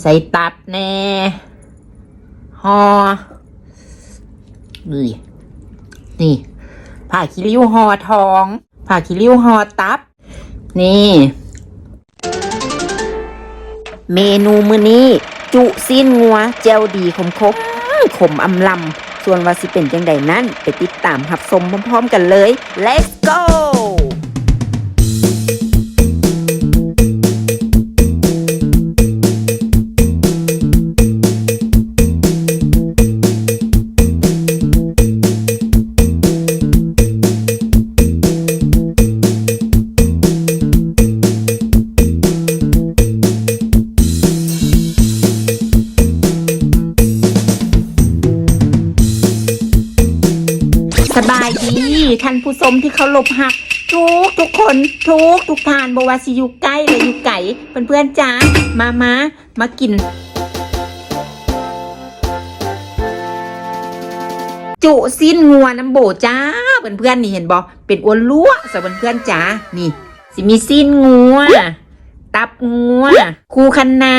ใส่ตับแน่หอนี่นี่ผ่าคิริ้วหอทองผ่าคิริ้วหอตับ นี่ เมนูมื้อนี้ จุซีนงัวเจลดีขมคบขมอำลำส่วนว่าสิเป็นจังใดนั้น ไปติดตามหับชมพร้อมๆกันเลย let's go ท่านผู้ชมที่เคารพหัก ทุกทุกคนทุกทุกทานบว่าสิอยู่ใกล้หรือยู่ไกลเพื่อนๆจ้ามามามากิน จุสิ้นงัวน้ำโบจ้าเพื่อนๆนี่เห็นบอเป็นอ้วนลวสำหรับเพื่อนๆจ้านี่สิมีสิ้นงัวตับงัวคูคันนา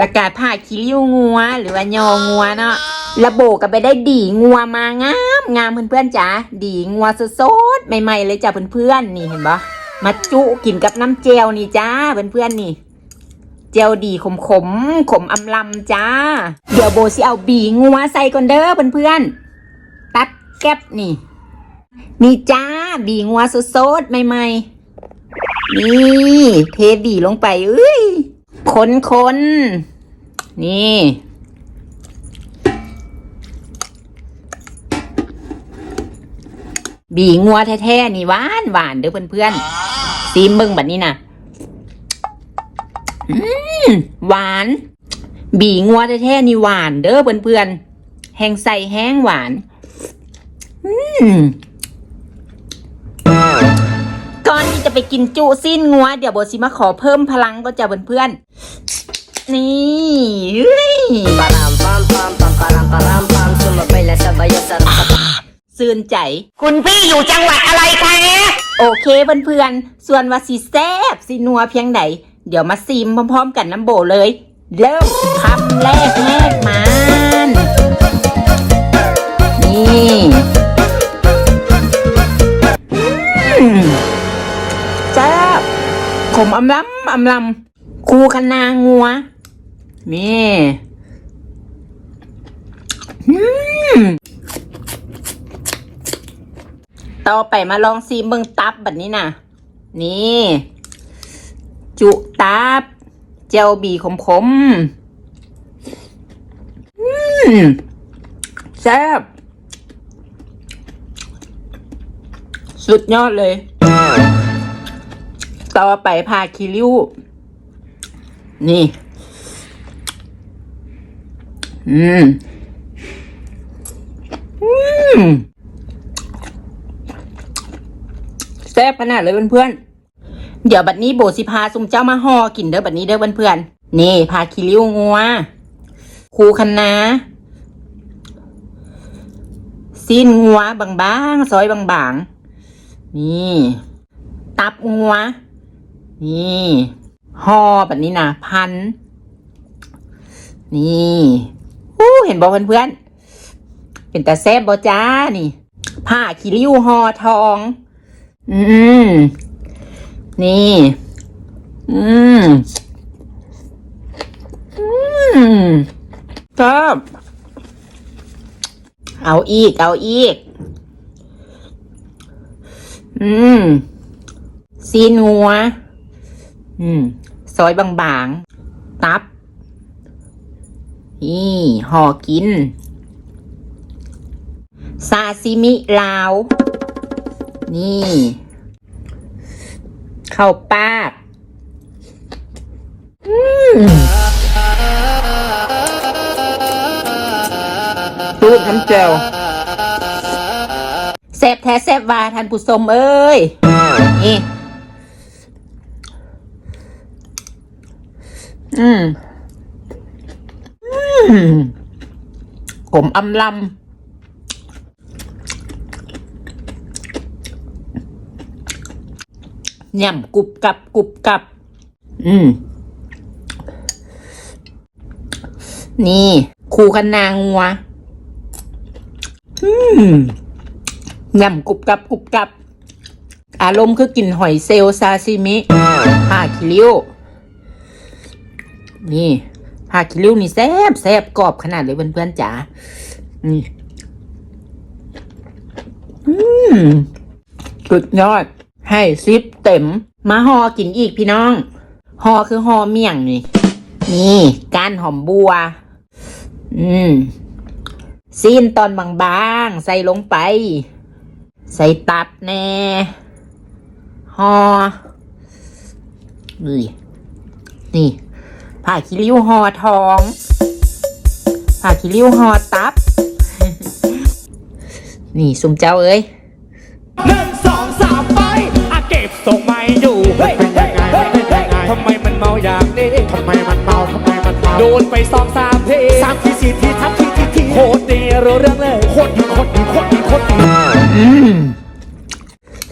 แล้วก็ผ้าคิริ้วงัว หรือว่ายองัวเนาะ ระโบก็ไปได้ดีงัวมางามงามเพื่อนๆจ๋าดีงัวสดๆใหม่ๆเลยจ้ะเพื่อนๆนี่เห็นปะมาจุกินกับน้ำเจลนี่จ้าเพื่อนๆนี่เจลดีขมขมๆขมอำลำจ้า เดี๋ยวโบสิเอาบีงัวใส่ก่อนเด้อเพื่อนๆตัดแก๊บนี่ นี่จ้าบีงัวสดๆใหม่ๆนี่เทบีลงไปเอ้ยคนๆนี่ บีงัวแท้ๆนี่หวานหวานเด้อเพื่อนๆซีมเบิ่งแบบนี้นะหวาน บีงัวแท้ๆนี่หวานเด้อเพื่อนๆแห้งใส่แห้งหวานก่อนที่จะไปกินจุสิ้นงัว เดี๋ยวโบสิมาขอเพิ่มพลังก็จะเพื่อนๆนี่เฮ้ย Param pam pam pam param param pam Semua baila sabaya sarap sarap ซื่ นใจ คุณพี่อยู่จังหวัดอะไรคะโอเคเพื่อนๆ ส่วนว่าสีแซบสีนัวเพียงใดเดี๋ยวมาซีมพร้อมๆ กันน้ำโบเลย เริ่มคำแรกแรกมัน นี่อืมแซ่บขมอำลำอำลำคูคะนางัว นี่อืม ต่อไปมาลองซีเบิ่งตับแบบนี้นะนี่ จุตับ เจลบีขมขมอืมแซ่บสุดยอดเลย ต่อไปพาคิริ้วนี่ อืม อืม แซ่บขนาดเลยเพื่อนๆเดี๋ยวบัดนี้โบสิพาซุมเจ้ามาห่อกินเด้อบัดนี้เด้อเพื่อนๆนี่พาคิริวงัวคูคันนาซีนงัวบางๆซอยบางๆนี่ ตับงัว นี่ห่อแบบนี้นะพัน นี่อู้เห็นบอกเพื่อนๆเป็นแต่แซ่บบอจ้านี่ ผ้าคิริวห่อทอง อืม นี่ อืม อืมครับเอาอีก เอาอีก อืม ซีนัว อืม ซอยบางๆ ตับ นี่ห่อกิน ซาซิมิลาว นี่ เข้าปากอืมตูดน้ำเจลแซบแท้แซบวาท่านผู้ชมเอ้ย นี่ อืม อืมผมอำลำ ย่ำกรุบกับกรุบกับ อืม นี่คูคันนางัว อืมยำกรุบกับกรุบกับ อารมณ์คือกินหอยเซลซาซิมิผ้าคิริวนี่ผ้าคิริวนี่แซ่บแซ่บกรอบขนาดเลยเพื่อนๆจ๋านี่อืมสุดยอด ให้ซิปเต็ม มาหอกินอีกพี่น้องหอคือหอเมี่ยงนี่ นี่ก้านหอมบัว อืมซีนตอนบางๆ ใส่ลงไป ใส่ตับแน่หอนี่นี่ผ่าคิริ้วหอทองผ่าคิริ้วหอตับ นี่สุมเจ้าเอ้ย อยู่เฮ้ยเฮ้ยเฮ้ยเฮ้ยทำไมมันเมาอย่างนี้ทำไมมันเมาทำไมมันเมาโดนไปสองสามทีสามทีสี่ทีทับทีทีทีโคตรดีรู้เรื่องเลยโคตรดีโคตรดีโคตรดีโคตรดีอืม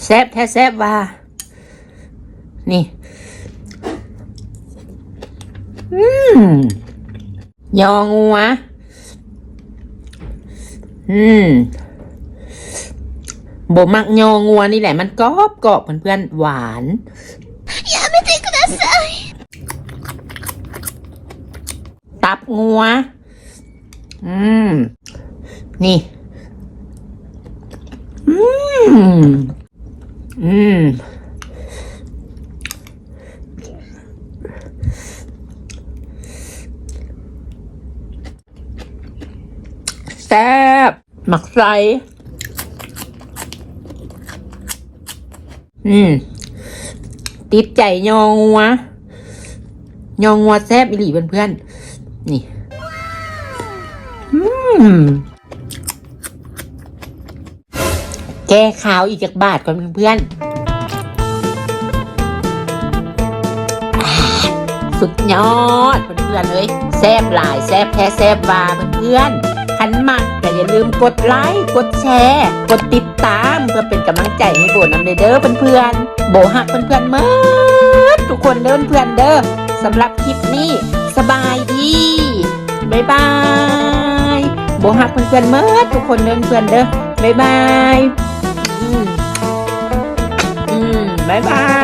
แซบแท้แซบว่านี่ อืมยองัวอืม บมักยองัวนี่แหละมันกรอบกรอบเพื่อนๆหวานอย่าไม่ติกระสตับงัว อืม นี่ อืม อืม แซ่บหมักไฟ อืม ติดใจยองัวยองัวแซ่บอีหลีเพื่อนๆ นี่ อืม แก้ขาวอีกจากบาทก่อนเพื่อนๆอ่าสุดยอดเพื่อนๆเลยแซบหลายแซบแท้แซบวาเพื่อนๆ ลืมกดไลค์ กดแชร์ กดติดตามเพื่อเป็นกำลังใจให้โบนำเด้อเพื่อนๆ โบหักเพื่อนๆเมื่อทุกคนเด้อเพื่อนเด้อสำหรับคลิปนี้สบายดีบ๊ายบายโบหักเพื่อนๆเมื่อทุกคนเด้อเพื่อนเด้อบ๊ายบายอืมอืมบ๊ายบาย